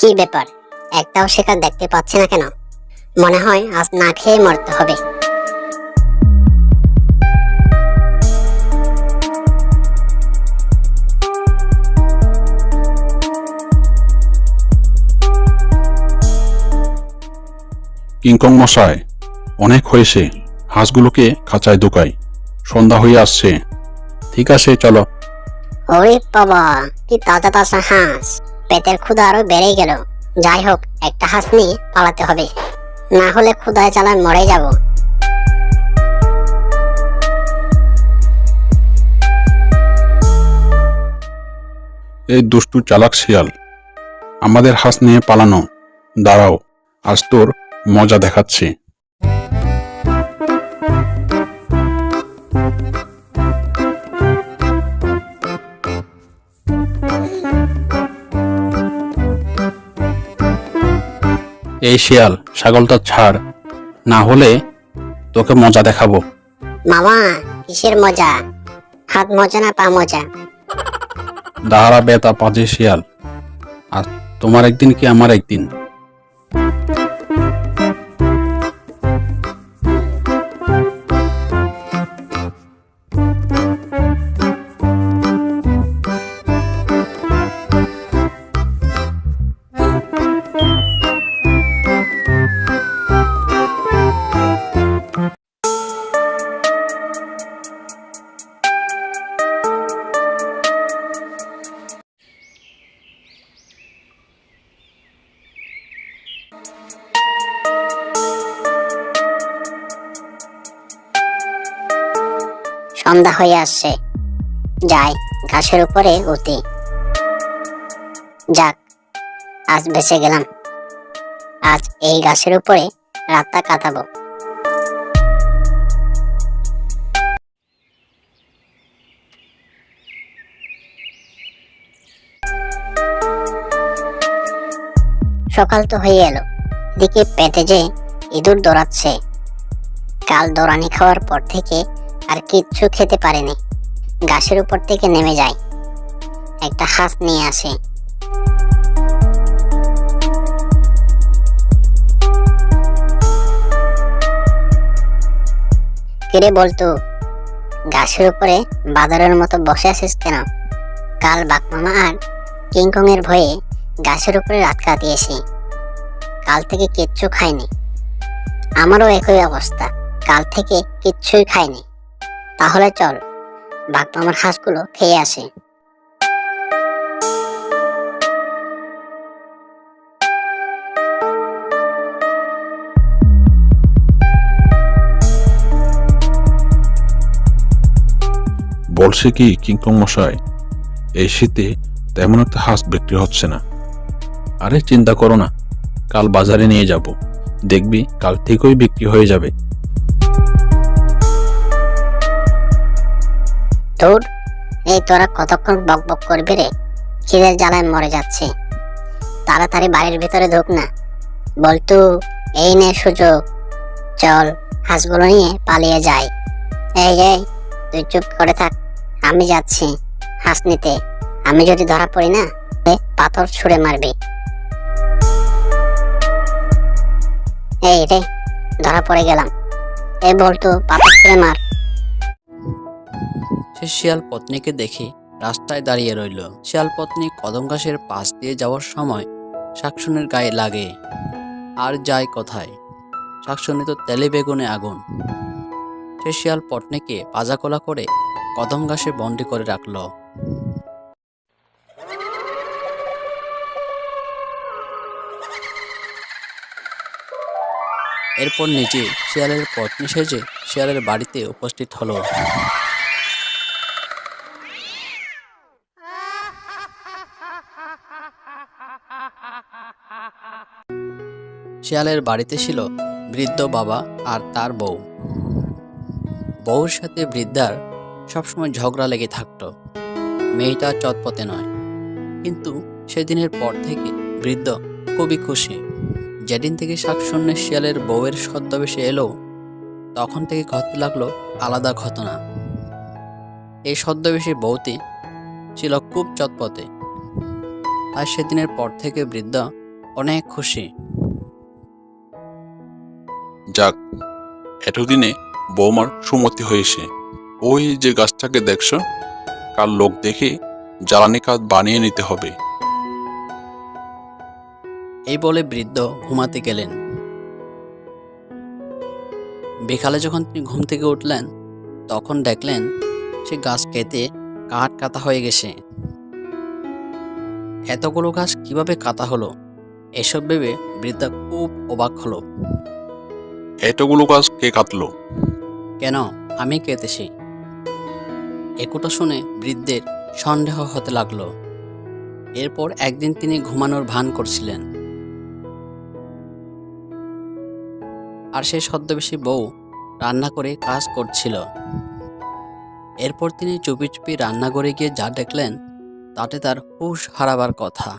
কি ব্যাপার? একটাও শিকার দেখতে পাচ্ছি না কেন? মনে হয় আজ না খেয়ে মরতে হবে। কিংকং মশাই অনেক হয়েছে। হাঁসগুলোকে খাঁচায় ঢুকাই। সন্ধ্যা হয়ে আসছে। ঠিক আছে চলো। ওরে বাবা কি তাজা তাজা হাঁস। পেটের ক্ষুধা আরও বেড়ে গেল। যাই হোক, একটা হাঁস নিয়ে পালাতে হবে। না হলে ক্ষুধায় জ্বালায় মরে যাব। এই দুষ্টু চালাক শিয়াল, আমাদের হাঁস নিয়ে পালানো। দাঁড়াও, আজ তোর মজা দেখাচ্ছি। এই শিয়াল ছাগলটা ছাড়। না হলে তোকে মজা দেখাবো। মামা কিসের মজা? হাত মজা না পা মজা? দাঁড়া বেতা পাজে শিয়াল। আর তোমার একদিন কি আমার একদিন? সন্ধ্যা হয়ে আসছে। যাই, ঘাসের উপরে উঠি। যাক, আজ বেঁচে গেলাম। আজ এই গাছের উপরে রাতটা কাটাবো। সকাল তো হয়ে এলো। এদিকে পেটে যে ইঁদুর দৌড়াচ্ছে। কাল দৌড়ানি খাওয়ার পর থেকে আর কিচ্ছু খেতে পারেনি। গাছের উপর থেকে নেমে যায়। একটা হাঁস নিয়ে আসে। কিরে বলতো গাছের উপরে বাদরের মতো বসে আছিস কেন? কাল বাঘমামা আর কিংকং এর ভয়ে গাছের উপরে রাত কাটিয়েছি কাল থেকে কিচ্ছু খাইনি আমারও একই অবস্থা। কাল থেকে কিচ্ছুই খাইনি তাহলে চল। বাঘ বাঘমামার হাঁসগুলো খেয়ে আসে। বলছে কি কিংকং মশাই, এই শীতে তেমন একটা হাঁস বিক্রি হচ্ছে না। আরে চিন্তা করো না, কাল বাজারে নিয়ে যাব। দেখবি কাল ঠিকই বিক্রি হয়ে যাবে। ধুর এই তোরা কতক্ষণ বক বক করবি রে? খিদের জ্বালায় মরে যাচ্ছে। তাড়াতাড়ি বাড়ির ভিতরে ঢুক না। বলতু এই নে সুযোগ। চল, হাঁসগুলো নিয়ে পালিয়ে যাই। এই এই, তুই চুপ করে থাক। আমি যাচ্ছি হাঁস নিতে। আমি যদি ধরা পড়ি না পাথর ছুঁড়ে মারবি। এই রে, ধরা পড়ে গেলাম। এই বলতো পাথর ছুঁড়ে মার। সে শিয়াল পত্নীকে দেখে রাস্তায় দাঁড়িয়ে রইল। শিয়াল পত্নী কদম গাছের পাশ দিয়ে যাওয়ার সময় শাকসুনের গায়ে লাগে। আর যায় কোথায়? শাকসুনি তো তেলে বেগুনে আগুন। সে শিয়াল পত্নীকে পাজাকোলা করে কদম গাছে বন্দি করে রাখল। এরপর নিজে শিয়ালের পত্নী সেজে শিয়ালের বাড়িতে উপস্থিত হলো। শিয়ালের বাড়িতে ছিল বৃদ্ধ বাবা আর তার বউ। বউর সাথে বৃদ্ধার সবসময় ঝগড়া লেগে থাকতো। মেয়েটা চটপটে নয়। কিন্তু সেদিনের পর থেকে বৃদ্ধ খুবই খুশি। যেদিন থেকে শাকশূন্যের শিয়ালের বউয়ের ছদ্মবেশে এলো, তখন থেকে ঘটতে লাগল আলাদা ঘটনা। এই ছদ্মবেশী বউটি ছিল খুব চটপটে। আর সেদিনের পর থেকে বৃদ্ধ অনেক খুশি। যাক, এতদিনে বৌমার সুমতি হয়েছে। ওই যে গাছটাকে দেখছ, কাল লোক দেখে জ্বালানি কাঠ বানিয়ে নিতে হবে। এই বলে বৃদ্ধ ঘুমাতে গেলেন। বিকালে যখন তিনি ঘুম থেকে উঠলেন, তখন দেখলেন সে গাছ কেটে কাঠ কাটা হয়ে গেছে। এতগুলো গাছ কীভাবে কাটা হলো, এসব ভেবে বৃদ্ধা খুব অবাক হলো। এতগুলো গাছ কে কাটলো? কেন? আমি কেটেছি একথা শুনে বৃদ্ধের সন্দেহ হতে লাগল। এরপর একদিন তিনি ঘুমানোর ভান করছিলেন। আর সে ছদ্মবেশী বউ রান্না করে কাজ করছিল। এরপর তিনি চুপি চুপি রান্নাঘরে গিয়ে যা দেখলেন, তাতে তার হুশ হারাবার কথা।